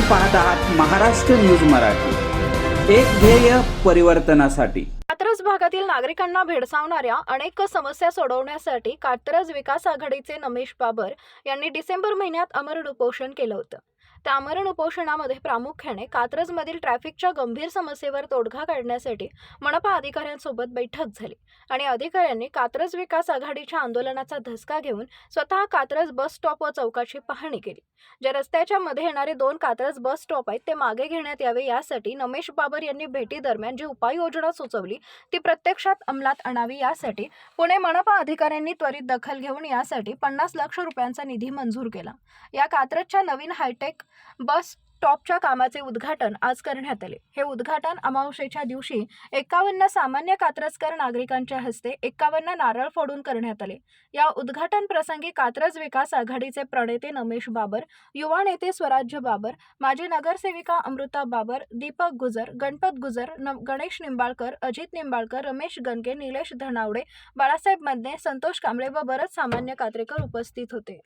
पाहत आहात महाराष्ट्र न्यूज मराठी. एक ध्येय परिवर्तनासाठी. कात्रज भागातील नागरिकांना भेडसावणाऱ्या अनेक समस्या सोडवण्यासाठी कात्रज विकास आघाडीचे नमेश बाबर यांनी डिसेंबर महिन्यात अमरण उपोषण केलं होतं. त्यामरण उपोषणामध्ये प्रामुख्याने कात्रजमधील ट्रॅफिकच्या गंभीर समस्येवर तोडगा काढण्यासाठी मनपा अधिकाऱ्यांसोबत बैठक झाली आणि अधिकाऱ्यांनी कात्रज विकास आघाडीच्या आंदोलनाचा धसका घेऊन स्वतः कात्रज बस स्टॉप व चौकाची पाहणी केली. ज्या रस्त्याच्या मध्ये येणारे दोन कात्रज बस स्टॉप आहेत ते मागे घेण्यात यावे यासाठी नमेश बाबर यांनी भेटी दरम्यान जी उपाययोजना सुचवली ती प्रत्यक्षात अंमलात आणावी यासाठी पुणे मनपा अधिकाऱ्यांनी त्वरित दखल घेऊन यासाठी पन्नास लाख रुपयांचा निधी मंजूर केला. या कात्रजच्या नवीन हायटेक बस स्टॉपच्या कामाचे उद्घाटन आज करण्यात आले. हे उद्घाटन अमावशेच्या दिवशी एकावन्न सामान्य कात्रजकर नागरिकांच्या हस्ते एकावन्न नारळ फोडून करण्यात आले. या उद्घाटन प्रसंगी कात्रज विकास आघाडीचे प्रणेते नमेश बाबर युवा नेते स्वराज्य बाबर माजी नगरसेविका अमृता बाबर दीपक गुजर गणपत गुजर न गणेश निंबाळकर अजित निंबाळकर रमेश गणके निलेश धनावडे बाळासाहेब मदने संतोष कांबळे व बरंच सामान्य कात्रेकर उपस्थित होते.